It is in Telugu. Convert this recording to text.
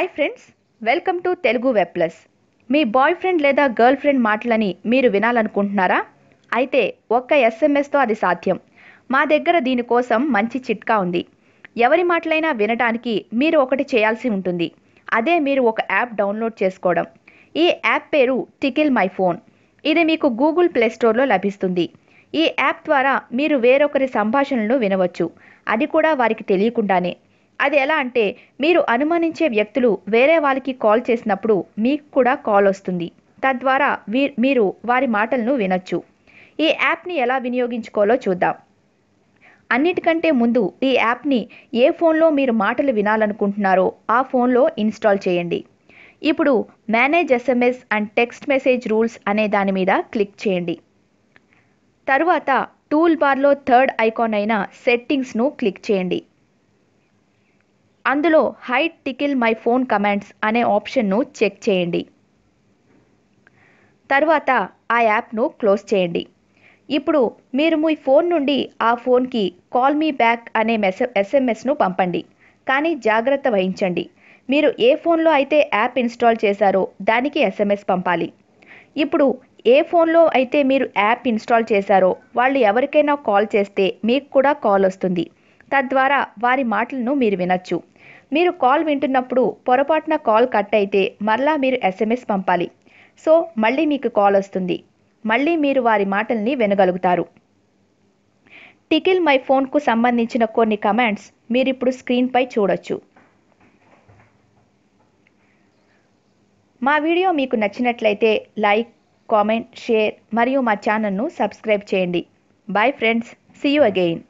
Hi friends welcome to Telugu web plus me boyfriend లేదా గర్ల్ ఫ్రెండ్ మాటలని మీరు వినాలనుకుంటున్నారా? అయితే ఒక్క ఎస్ఎంఎస్తో అది సాధ్యం. మా దగ్గర దీనికోసం మంచి చిట్కా ఉంది. ఎవరి మాటలైనా వినడానికి మీరు ఒకటి చేయాల్సి ఉంటుంది. అదే మీరు ఒక యాప్ డౌన్లోడ్ చేసుకోవడం. ఈ యాప్ పేరు టికిల్ మై ఫోన్ ఇది మీకు గూగుల్ ప్లే స్టోర్లో లభిస్తుంది. ఈ యాప్ ద్వారా మీరు వేరొకరి సంభాషణలను వినవచ్చు. అది కూడా వారికి తెలియకుండానే. అది ఎలా అంటే మీరు అనుమానించే వ్యక్తులు వేరే వాళ్ళకి కాల్ చేసినప్పుడు మీకు కూడా కాల్ వస్తుంది. తద్వారా మీరు వారి మాటలను వినొచ్చు. ఈ యాప్ని ఎలా వినియోగించుకోవాలో చూద్దాం. అన్నిటికంటే ముందు ఈ యాప్ని ఏ ఫోన్లో మీరు మాటలు వినాలనుకుంటున్నారో ఆ ఫోన్లో ఇన్స్టాల్ చేయండి. ఇప్పుడు manage SMS and text message rules అనే దాని మీద క్లిక్ చేయండి. తరువాత టూల్ బార్లో థర్డ్ ఐకాన్ అయిన సెట్టింగ్స్ను క్లిక్ చేయండి. అందులో height tickle my phone commands అనే ఆప్షన్ను చెక్ చేయండి. తర్వాత ఆ యాప్ను క్లోజ్ చేయండి. ఇప్పుడు మీరు మీ ఫోన్ నుండి ఆ ఫోన్కి కాల్ మీ బ్యాక్ అనే మెస ఎస్ఎంఎస్ను పంపండి. కానీ జాగ్రత్త వహించండి. మీరు ఏ ఫోన్లో అయితే యాప్ ఇన్స్టాల్ చేశారో దానికి ఎస్ఎంఎస్ పంపాలి. ఇప్పుడు ఏ ఫోన్లో అయితే మీరు యాప్ ఇన్స్టాల్ చేశారో వాళ్ళు ఎవరికైనా కాల్ చేస్తే మీకు కూడా కాల్ వస్తుంది. తద్వారా వారి మాటలను మీరు వినొచ్చు. మీరు కాల్ వింటున్నప్పుడు పొరపాటున కాల్ కట్ అయితే మరలా మీరు ఎస్ఎంఎస్ పంపాలి. సో మళ్ళీ మీకు కాల్ వస్తుంది. మళ్ళీ మీరు వారి మాటల్ని వినగలుగుతారు. టికిల్ మై ఫోన్కు సంబంధించిన కొన్ని కమాండ్స్ మీరు ఇప్పుడు స్క్రీన్పై చూడొచ్చు. మా వీడియో మీకు నచ్చినట్లయితే లైక్ కామెంట్ షేర్ మరియు మా ఛానల్ను సబ్స్క్రైబ్ చేయండి. Bye friends. See you again